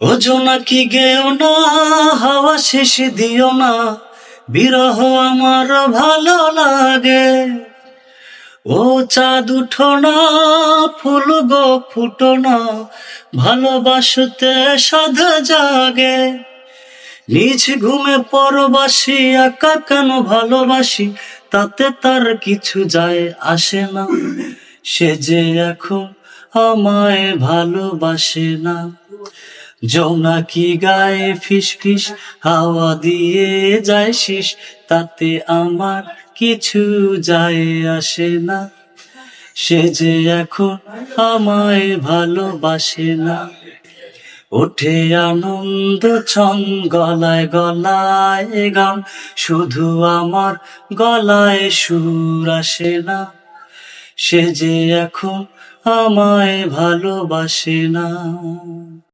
ও জোনাকি গেও না, হাওয়া শেষ দিও না, বিরহ আমার ভালো লাগে। ও চাঁদ উঠো না, ফুল গো ফুটো না, ভালোবাসতে সাধা জাগে। নিজ ঘুমে পরবাসি, একা কেন ভালোবাসি, তাতে তার কিছু যায় আসে না। সে যে এখন আমায় ভালোবাসে না। জোনাকি গায়ে ফিস ফিস, হাওয়া দিয়ে যায় শিস তাতে আমার কিছু যায় আসে না। সে যে এখন আমায় ভালোবাসে না। ওঠে আনন্দ ছং গলায় গলায় গান, শুধু আমার গলায় সুর আসে না। সে যে এখন আমায় ভালোবাসে না।